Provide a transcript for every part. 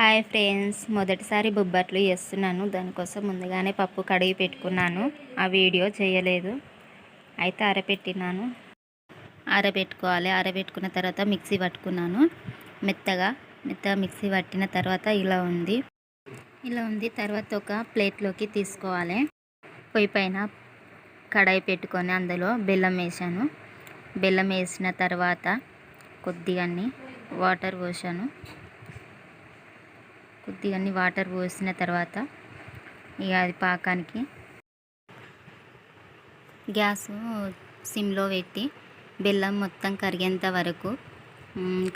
Hi friends. మొదటిసారి బొబ్బట్లు చేస్తున్నాను. దానికోసం ముందుగానే పప్పు కడిగి పెట్టుకున్నాను. ఆ వీడియో చేయలేదు. అయితే ఆరబెట్టినాను ఆరబెట్టుకోవాలి ఆరబెట్టుకున్న తర్వాత మిక్సీ పట్టుకున్నాను. మెత్తగా మెత్తగా మిక్సీ పట్టిన తర్వాత ఇలా ఉంది. ఇలా ఉంది. తర్వాత ఒక ప్లేట్లోకి తీసుకోవాలి. పొయ్యి పైన కడాయి పెట్టుకొని అందులో బెల్లం వేసాను. బెల్లం వేసిన తర్వాత కొద్దిగా వాటర్ పోసాను. కొద్దిగా వాటర్ పోసిన తర్వాత ఇక అది పాకానికి గ్యాస్ సిమ్లో పెట్టి బెల్లం మొత్తం కరిగేంత వరకు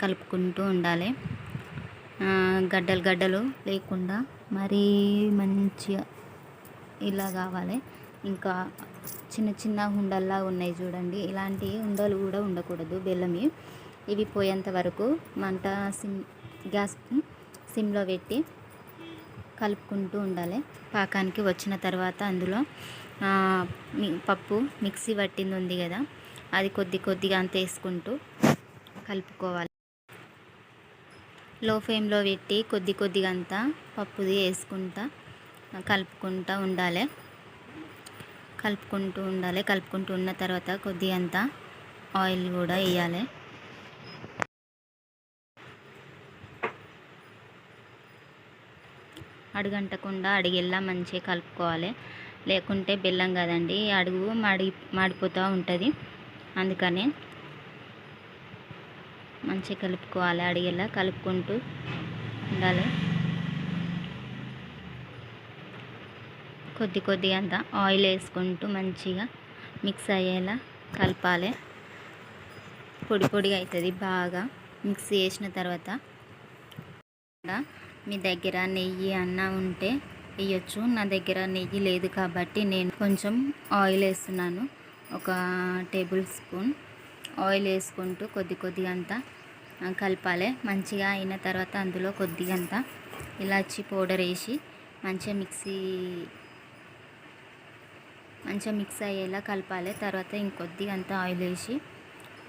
కలుపుకుంటూ ఉండాలి. గడ్డలు గడ్డలు లేకుండా మరీ మంచిగా ఇలా కావాలి. ఇంకా చిన్న చిన్న ఉండల్లా ఉన్నాయి చూడండి. ఇలాంటి ఉండలు కూడా ఉండకూడదు బెల్లమి. ఇవి పోయేంత వరకు మంట సిమ్ గ్యాస్ సిమ్లో పెట్టి కలుపుకుంటూ ఉండాలి. పాకానికి వచ్చిన తర్వాత అందులో పప్పు మిక్సీ పట్టింది ఉంది కదా అది కొద్ది కొద్దిగా అంత వేసుకుంటూ కలుపుకోవాలి. లో ఫ్లేమ్లో పెట్టి కొద్ది కొద్దిగా అంతా పప్పుది వేసుకుంటా కలుపుకుంటూ ఉండాలి. కలుపుకుంటూ ఉండాలి. కలుపుకుంటూ ఉన్న తర్వాత కొద్దిగా అంతా ఆయిల్ కూడా వేయాలి. అడుగంటకుండా అడిగెల్లా మంచిగా కలుపుకోవాలి. లేకుంటే బెల్లం కదండి అడుగు మాడి మాడిపోతూ ఉంటుంది. అందుకని మంచిగా కలుపుకోవాలి అడిగేలా కలుపుకుంటూ ఉండాలి. కొద్ది కొద్దిగా అంత ఆయిల్ వేసుకుంటూ మంచిగా మిక్స్ అయ్యేలా కలపాలి. పొడి పొడిగా అవుతుంది బాగా. మిక్స్ చేసిన తర్వాత మీ దగ్గర నెయ్యి అన్న ఉంటే వేయచ్చు. నా దగ్గర నెయ్యి లేదు కాబట్టి నేను కొంచెం ఆయిల్ వేస్తున్నాను. ఒక టేబుల్ స్పూన్ ఆయిల్ వేసుకుంటూ కొద్ది కొద్దిగా అంతా కలపాలి. మంచిగా అయిన తర్వాత అందులో కొద్దిగా అంతా ఇలాచి పౌడర్ వేసి మంచిగా మిక్సీ మంచిగా మిక్స్ అయ్యేలా కలపాలి. తర్వాత ఇంకొద్దిగా అంతా ఆయిల్ వేసి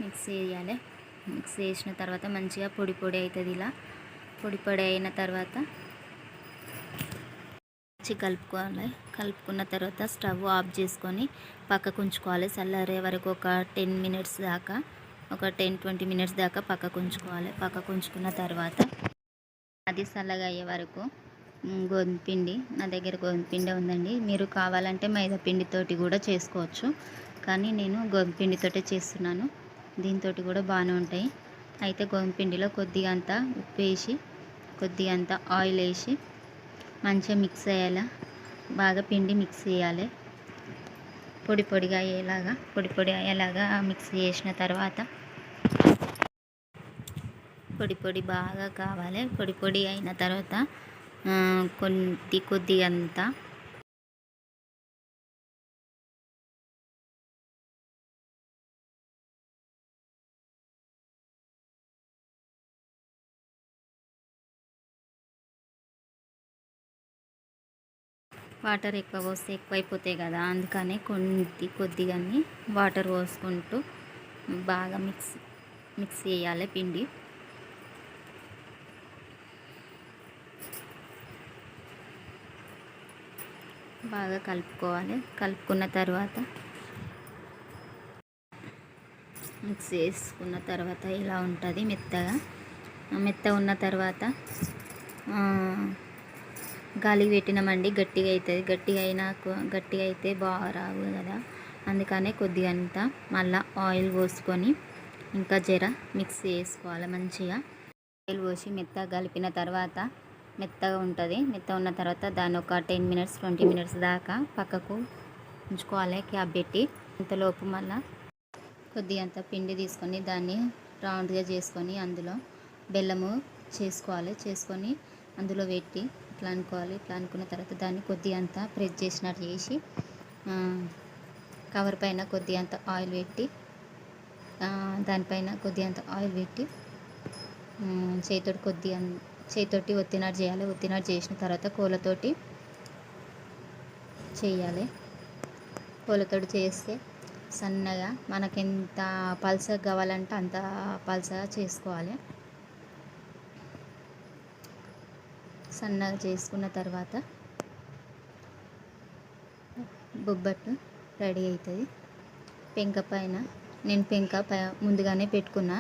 మిక్స్ చేయాలి. మిక్స్ చేసిన తర్వాత మంచిగా పొడి పొడి అవుతుంది ఇలా. పొడి పొడి అయిన తర్వాత మంచి కలుపుకోవాలి. కలుపుకున్న తర్వాత స్టవ్ ఆఫ్ చేసుకొని పక్కకు ఉంచుకోవాలి. చల్లారే వరకు ఒక టెన్ మినిట్స్ దాకా ఒక టెన్ ట్వంటీ మినిట్స్ దాకా పక్కకు ఉంచుకోవాలి. పక్కకు ఉంచుకున్న తర్వాత అది చల్లగా అయ్యే వరకు గోధుమ పిండి నా దగ్గర గోధుమ పిండి ఉందండి. మీరు కావాలంటే మైదా పిండితోటి కూడా చేసుకోవచ్చు. కానీ నేను గోధుమ పిండితోటే చేస్తున్నాను. దీంతో కూడా బాగానే ఉంటాయి. అయితే గోధుమ పిండిలో కొద్దిగా అంతా ఉప్పు వేసి కొద్దిగా అంత ఆయిల్ వేసి మంచిగా మిక్స్ అయ్యేలా బాగా పిండి మిక్స్ చేయాలి. పొడి పొడిగా అయ్యేలాగా పొడి పొడి అయ్యేలాగా మిక్స్ చేసిన తర్వాత పొడి పొడి బాగా కావాలి. పొడి పొడి అయిన తర్వాత కొద్ది కొద్దిగా అంతా వాటర్ ఎక్కువ పోస్తే ఎక్కువైపోతాయి కదా అందుకని కొద్ది కొద్దిగా వాటర్ పోసుకుంటూ బాగా మిక్స్ మిక్స్ చేయాలి పిండి. బాగా కలుపుకోవాలి కలుపుకున్న తర్వాత మిక్స్ చేసుకున్న తర్వాత ఇలా ఉంటుంది మెత్తగా మెత్త మెత్తగా ఉన్న తర్వాత గాలికి పెట్టినామండి గట్టిగా అవుతుంది గట్టిగా అయినా గట్టిగా అయితే బాగా రావు కదా. అందుకనే కొద్దిగా అంతా మళ్ళా ఆయిల్ పోసుకొని ఇంకా జర మిక్స్ చేసుకోవాలి మంచిగా. ఆయిల్ పోసి మెత్తగా కలిపిన తర్వాత మెత్తగా ఉంటుంది. మెత్తగా ఉన్న తర్వాత దాన్ని ఒక టెన్ మినిట్స్ ట్వంటీ మినిట్స్ దాకా పక్కకు ఉంచుకోవాలి క్యాప్ పెట్టి. అంతలోపు మళ్ళా కొద్దిగా అంత పిండి తీసుకొని దాన్ని రౌండ్గా చేసుకొని అందులో బెల్లము చేసుకోవాలి. చేసుకొని అందులో పెట్టి ఇట్లా అనుకోవాలి ఇట్లా అనుకున్న తర్వాత దాన్ని కొద్ది అంత ప్రెస్ చేసినట్టు చేసి కవర్ పైన కొద్ది అంత ఆయిల్ పెట్టి దానిపైన కొద్ది అంత ఆయిల్ పెట్టి ఉమ్, చేతితోటి కొద్దిగా చేతితోటి ఒత్తినట్టు చేయాలి. ఒత్తినాడు చేసిన తర్వాత కోలతోటి చేయాలి. కోలతోటి చేస్తే సన్నగా మనకెంత పల్సగా కావాలంటే అంత పల్సగా చేసుకోవాలి. సన్నగా చేసుకున్న తర్వాత బొబ్బట్టు రెడీ అవుతుంది. పెంక పైన నేను పెంక పై ముందుగానే పెట్టుకున్నా.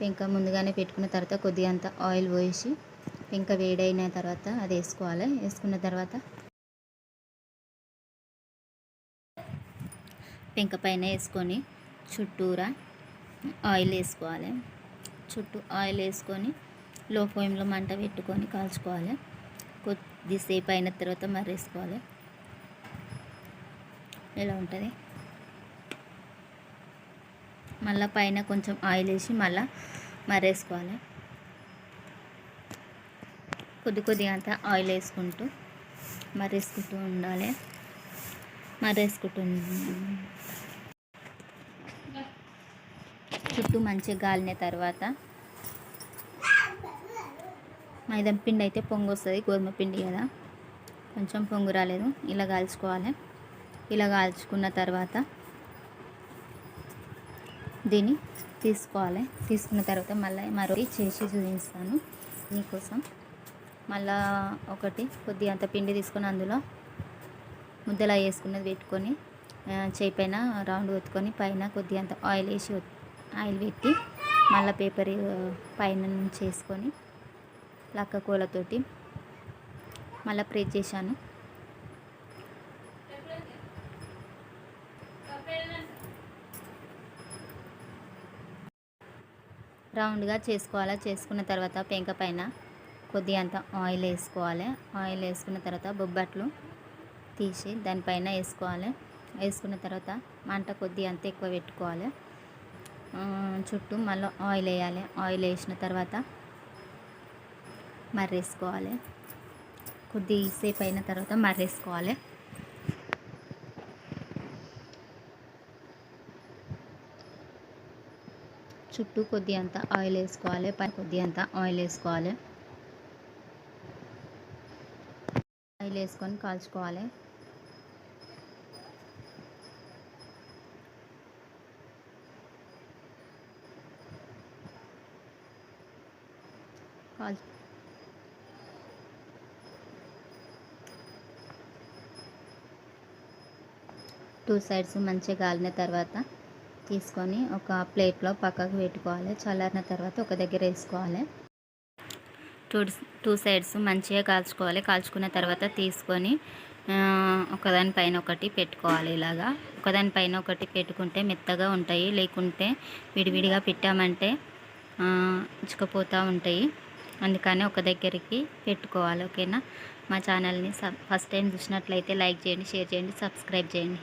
పెంక ముందుగానే పెట్టుకున్న తర్వాత కొద్దిగా అంత ఆయిల్ పోసి పెంక వేడైన తర్వాత అది వేసుకోవాలి. వేసుకున్న తర్వాత పెంక పైన వేసుకొని చుట్టూరా ఆయిల్ వేసుకోవాలి. చుట్టూ ఆయిల్ వేసుకొని లో ఫ్లేమ్లో మంట పెట్టుకొని కాల్చుకోవాలి. కొద్దిసేపు అయిన తర్వాత మర్రేసుకోవాలి. ఇలా ఉంటుంది? మళ్ళీ పైన కొంచెం ఆయిల్ వేసి మళ్ళీ మర్రేసుకోవాలి. కొద్ది కొద్దిగా అంతా ఆయిల్ వేసుకుంటూ మర్రేసుకుంటూ ఉండాలి. మర్రేసుకుంటూ చుట్టూ మంచిగా గాలిన తర్వాత మైదా పిండి అయితే పొంగు వస్తుంది గోధుమ పిండి కదా. కొంచెం పొంగు రాలేదు ఇలా కాల్చుకోవాలి. ఇలా కాల్చుకున్న తర్వాత దీన్ని తీసుకోవాలి. తీసుకున్న తర్వాత మళ్ళీ మరొకటి చేసి చూపిస్తాను మీకోసం. మళ్ళా ఒకటి కొద్ది అంత పిండి తీసుకొని అందులో ముద్దలా వేసుకున్నది పెట్టుకొని చేయి పైన రౌండ్ ఒత్తుకొని పైన కొద్ది అంత ఆయిల్ వేసి ఆయిల్ పెట్టి మళ్ళీ పేపర్ పైన నుంచి వేసుకొని లక్క కూలతోటి మళ్ళీ ప్రెస్ చేశాను. రౌండ్గా చేసుకోవాలి? చేసుకున్న తర్వాత పెంక పైన కొద్ది అంత ఆయిల్ వేసుకోవాలి. ఆయిల్ వేసుకున్న తర్వాత బొబ్బట్లు తీసి దానిపైన వేసుకోవాలి. వేసుకున్న తర్వాత మంట కొద్ది అంత ఎక్కువ పెట్టుకోవాలి. చుట్టూ మళ్ళీ ఆయిల్ వేయాలి. ఆయిల్ వేసిన తర్వాత మర్రేసుకోవాలి. కొద్దిసేపు అయిన తర్వాత మర్రేసుకోవాలి. చుట్టూ కొద్ది అంత ఆయిల్ వేసుకోవాలి పై కొద్ది అంత ఆయిల్ వేసుకోవాలి. ఆయిల్ వేసుకొని కాల్చుకోవాలి. కాల్ టూ సైడ్స్ మంచిగా కాలిన తర్వాత తీసుకొని ఒక ప్లేట్లో పక్కకు పెట్టుకోవాలి. చల్లారిన తర్వాత ఒక దగ్గర వేసుకోవాలి. టూ టూ సైడ్స్ మంచిగా కాల్చుకోవాలి. కాల్చుకున్న తర్వాత తీసుకొని ఒకదానిపైన ఒకటి పెట్టుకోవాలి ఇలాగా. ఒకదానిపైన ఒకటి పెట్టుకుంటే మెత్తగా ఉంటాయి. లేకుంటే విడివిడిగా పెట్టామంటే ఇచ్చుకపోతూ ఉంటాయి. అందుకని ఒక దగ్గరికి పెట్టుకోవాలి. ఓకేనా? మా ఛానల్ని ఫస్ట్ టైం చూసినట్లయితే లైక్ చేయండి షేర్ చేయండి సబ్స్క్రైబ్ చేయండి.